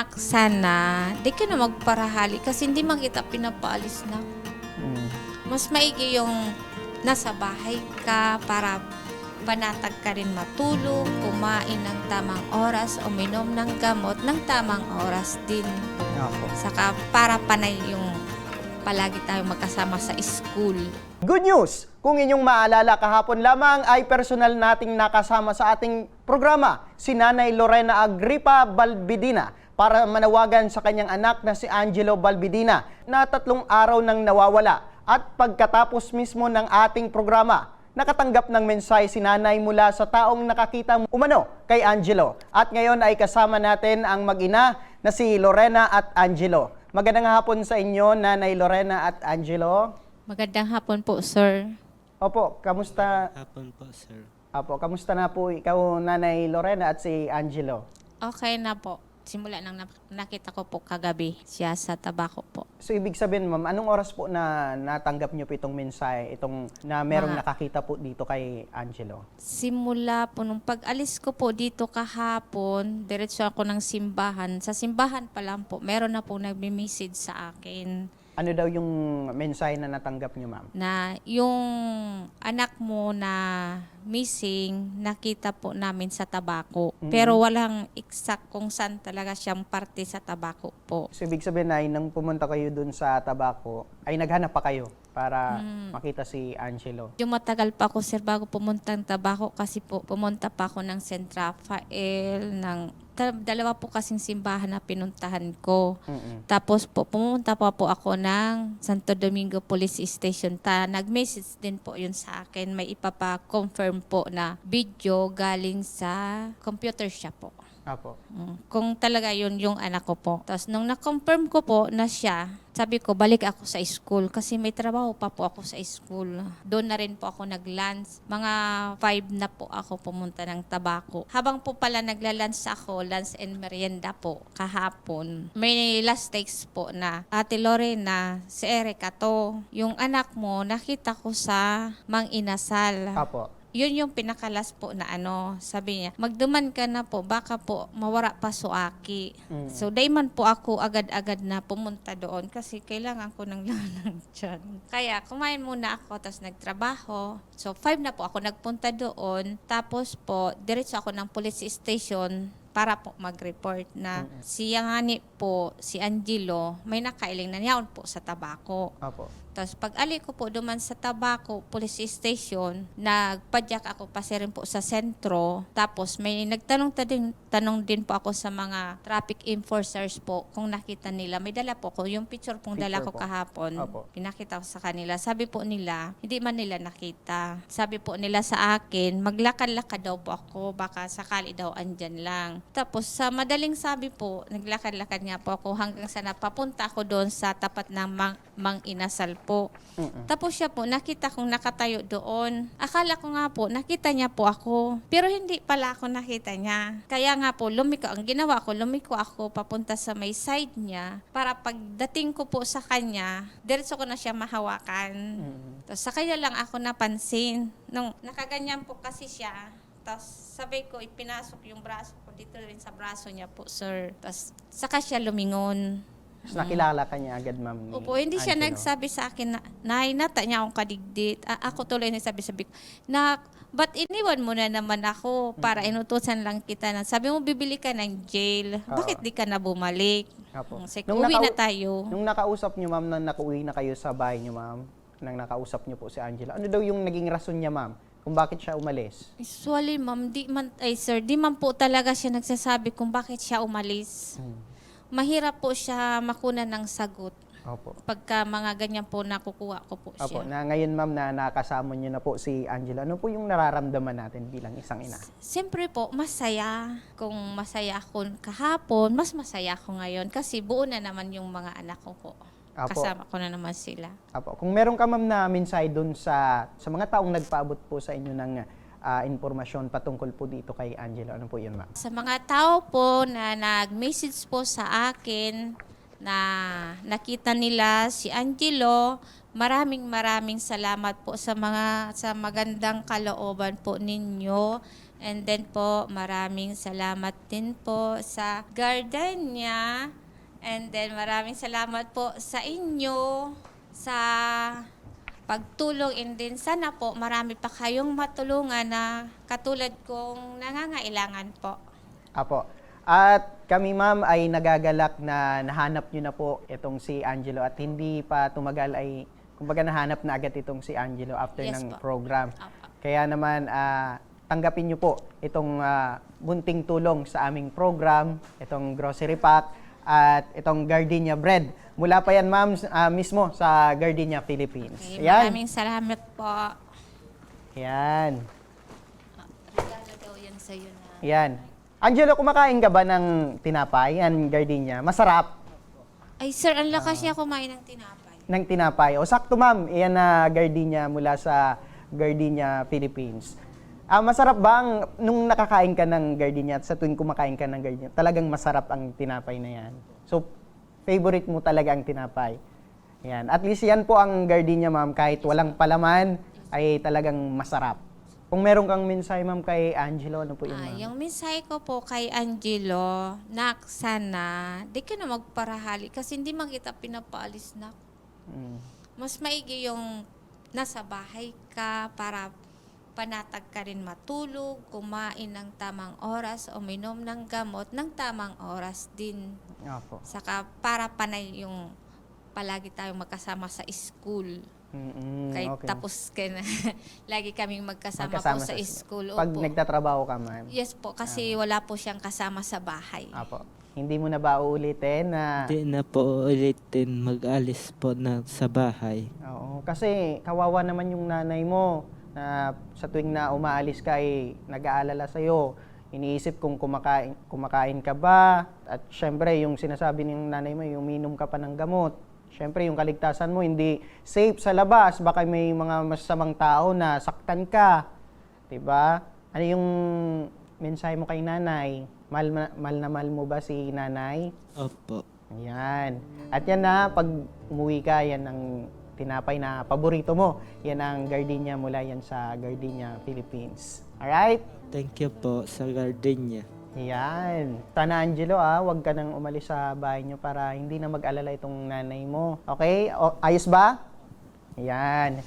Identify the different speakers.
Speaker 1: Anak, sana, di ka na magparahali kasi hindi man kita pinapaalis na.
Speaker 2: Mm.
Speaker 1: Mas maigi yung nasa bahay ka para panatag ka rin matulog, kumain ng tamang oras, uminom ng gamot ng tamang oras din.
Speaker 2: Opo.
Speaker 1: Saka para panay yung palagi tayong magkasama sa school.
Speaker 2: Good news! Kung inyong maalala kahapon lamang ay personal nating nakasama sa ating programa si Nanay Lorena Agripa Balbidina para manawagan sa kanyang anak na si Angelo Balbidina na tatlong araw nang nawawala at pagkatapos mismo ng ating programa nakatanggap ng mensahe si nanay mula sa taong nakakita umano kay Angelo. At ngayon ay kasama natin ang mag-ina na si Lorena at Angelo. Magandang hapon sa inyo, Nanay Lorena at Angelo.
Speaker 1: Magandang hapon po, sir.
Speaker 2: Opo, kamusta?
Speaker 3: Hapon po, sir.
Speaker 2: Opo, kamusta na po ikaw, Nanay Lorena at si Angelo?
Speaker 1: Okay na po. Simula nang nak- nakita ko po kagabi siya sa tabako po.
Speaker 2: So ibig sabihin, ma'am, anong oras po na natanggap niyo po itong mensahe, itong na merong
Speaker 1: Mga-
Speaker 2: nakakita po dito kay Angelo?
Speaker 1: Simula po nung pag-alis ko po dito kahapon, diretso ako ng simbahan. Sa simbahan pa lang po, meron na po nagme-message sa akin
Speaker 2: Ano daw yung mensahe na natanggap niyo, ma'am?
Speaker 1: na yung anak mo na missing, nakita po namin sa tabako. Pero walang exact kung saan talaga siyang parte sa tabako po.
Speaker 2: So ibig sabihin ay nang pumunta kayo dun sa tabako, ay naghanap pa kayo para
Speaker 1: Hmm.
Speaker 2: makita si Angelo.
Speaker 1: Yung matagal pa ako sir bago pumunta ng tabako kasi po pumunta pa ako ng St. Rafael, ng dalawa po kasing simbahan na pinuntahan ko.
Speaker 2: Mm-mm.
Speaker 1: Tapos po, pumunta pa po ako ng Santo Domingo Police Station. Ta, nag-message din po yun sa akin. May ipapa-confirm po na video galing sa computer shop po.
Speaker 2: Apo.
Speaker 1: Mm, Kung talaga yun yung anak ko po. Tapos nung na-confirm ko po na siya, sabi ko balik ako sa school kasi may trabaho pa po ako sa school. Doon na rin po ako nag-lunch. Mga 5 na po ako pumunta ng tabako. Habang po pala nagla-lunch ako, lunch and merienda po kahapon. May last text po na, Ate Lorena, si Erica to. Yung anak mo, nakita ko sa Mang Inasal
Speaker 2: Apo.
Speaker 1: Yun yung pinakalas po na ano, sabi niya, magduman ka na po, baka po mawara pa suaki.
Speaker 2: Mm.
Speaker 1: So, dayman po ako agad-agad na pumunta doon kasi kailangan ko ng lalang dyan. Kaya, kumain muna ako, tapos nagtrabaho. So, five na po ako nagpunta doon. Tapos po, diretso ako ng police station para po mag-report na si Yangani po, si Angelo, may nakailing na niyaon po sa tabako.
Speaker 2: Apo.
Speaker 1: Tapos pag ali ko po duman sa Tabaco Police Station, nagpadyak ako pa rin po sa sentro. Tapos may nagtanong ta din, tanong din po ako sa mga traffic enforcers po kung nakita nila. May dala po ko, yung picture pong dala ko
Speaker 2: po.
Speaker 1: kahapon.
Speaker 2: Opo.
Speaker 1: Pinakita ko sa kanila. Sabi po nila, hindi man nila nakita. Sabi po nila sa akin, maglakad-lakad daw po ako, baka sakali daw andyan lang. Tapos sa madaling sabi po, naglakad-lakad nga po ako hanggang sa napapunta ako doon sa tapat ng Mang, Mang Inasal po.
Speaker 2: Mm-mm.
Speaker 1: Tapos siya po, nakita kong nakatayo doon. Akala ko nga po, nakita niya po ako. Pero hindi pala ako nakita niya. Kaya nga po, lumiko. Ang ginawa ko, lumiko ako papunta sa may side niya para pagdating ko po sa kanya, diretso ko na siya mahawakan.
Speaker 2: Mm.
Speaker 1: Tapos sa kanya lang ako napansin. Nung nakaganyan po kasi siya, tapos sabay ko, ipinasok yung braso ko dito rin sa braso niya po, sir. Tapos saka siya lumingon.
Speaker 2: Tapos nakilala ka niya agad, ma'am. ni
Speaker 1: Opo, hindi siya
Speaker 2: Angelo.
Speaker 1: nagsabi sa akin na, Nay, nata niya akong kadigdit. A- ako tuloy nagsabi-sabi ko, Nak, ba't iniwan mo na naman ako para inutusan lang kita na, sabi mo bibili ka ng jail, bakit di ka na bumalik?
Speaker 2: Apo. Nung
Speaker 1: uwi
Speaker 2: nakau-
Speaker 1: na tayo.
Speaker 2: Nung nakausap niyo, ma'am, nang nakauwi na kayo sa bahay niyo, ma'am, nang nakausap niyo po si Angela, ano daw yung naging rason niya, ma'am, kung bakit siya umalis?
Speaker 1: Usually, ma'am, di man, ay sir, di man po talaga siya nagsasabi kung bakit siya umalis.
Speaker 2: Hmm.
Speaker 1: Mahirap po siya makuna ng sagot.
Speaker 2: Opo.
Speaker 1: Pagka mga ganyan po nakukuha ko po
Speaker 2: Opo,
Speaker 1: siya.
Speaker 2: na ngayon ma'am na nakasama niyo na po si Angela, ano po yung nararamdaman natin bilang isang ina?
Speaker 1: Siyempre po, masaya. Kung masaya ako kahapon, mas masaya ako ngayon kasi buo na naman yung mga anak ko po.
Speaker 2: Apo.
Speaker 1: Kasama ko na naman sila.
Speaker 2: Apo, kung meron ka ma'am na mensahe doon sa sa mga taong nagpaabot po sa inyo ng ah, impormasyon patungkol po dito kay Angela, ano po yun ma'am?
Speaker 1: Sa mga tao po na nag-message po sa akin na nakita nila si Angelo, maraming maraming salamat po sa mga sa magandang kalooban po ninyo And then po, maraming salamat din po sa Gardenia. And then maraming salamat po sa inyo sa pagtulong and din sana po marami pa kayong matulungan na katulad kong nangangailangan po.
Speaker 2: Apo. At kami ma'am ay nagagalak na nahanap nyo na po itong si Angelo at hindi pa tumagal ay kumbaga nahanap na agad itong si Angelo after
Speaker 1: Yes
Speaker 2: ng
Speaker 1: po.
Speaker 2: program.
Speaker 1: Apo.
Speaker 2: Kaya naman ah, tanggapin nyo po itong ah, bunting tulong sa aming program, itong grocery pack at itong Gardenia bread. Mula pa yan ma'am ah, mismo sa Gardenia Philippines.
Speaker 1: Okay,
Speaker 2: Yan.
Speaker 1: maraming salamat po.
Speaker 2: Yan.
Speaker 1: Regalo daw yan sa'yo na.
Speaker 2: Yan. Angelo, kumakain ka ba ng tinapay? Yan, Gardenia. Masarap.
Speaker 1: Ay sir, ang lakas niya kumain ng tinapay.
Speaker 2: ng tinapay. O sakto ma'am, iyan na gardenia mula sa Gardenia Philippines. Ah, masarap ba ang, nung nakakain ka ng gardenia at sa tuwing kumakain ka ng gardenia, talagang masarap ang tinapay na yan. So, favorite mo talaga ang tinapay. Yan. At least yan po ang gardenia ma'am, kahit walang palaman, ay talagang masarap. Kung meron kang mensahe ma'am kay Angelo, ano po yun
Speaker 1: Ah,
Speaker 2: ma'am?
Speaker 1: yung mensahe ko po kay Angelo, nak, sana, di ka na magparahali kasi hindi man kita pinapaalis na.
Speaker 2: Mm.
Speaker 1: Mas maigi yung nasa bahay ka para panatag ka rin matulog, kumain ng tamang oras, uminom ng gamot ng tamang oras din.
Speaker 2: Opo.
Speaker 1: Saka para panay yung palagi tayong magkasama sa school.
Speaker 2: Mm-mm,
Speaker 1: Kahit
Speaker 2: okay.
Speaker 1: tapos ka na. Lagi kaming magkasama,
Speaker 2: Magkasama
Speaker 1: po sa,
Speaker 2: sa-
Speaker 1: school.
Speaker 2: Pag
Speaker 1: Opo.
Speaker 2: nagtatrabaho ka ma'am.
Speaker 1: Yes po, kasi wala po siyang kasama sa bahay.
Speaker 2: Apo. Hindi mo na ba uulitin na
Speaker 3: Hindi na po ulitin mag-alis po na sa bahay.
Speaker 2: Oo, kasi kawawa naman yung nanay mo na sa tuwing na umaalis ka ay nag-aalala sa iyo. Iniisip kung kumakain, kumakain ka ba at syempre yung sinasabi ng nanay mo yung uminom ka pa ng gamot. Syempre yung kaligtasan mo hindi safe sa labas, baka may mga masasamang tao na saktan ka. 'Di ba? Ano yung mensahe mo kay nanay? Mal, mal na mal mo ba si nanay?
Speaker 3: Opo.
Speaker 2: Ayan. At yan na, pag umuwi ka, yan ang tinapay na paborito mo. Yan ang gardenia mula yan sa Gardenia Philippines. Alright?
Speaker 3: Thank you po sa gardenia.
Speaker 2: Yan. Sana Angelo, ah, wag ka nang umalis sa bahay nyo para hindi na mag-alala itong nanay mo. Okay? O, ayos ba? Yan.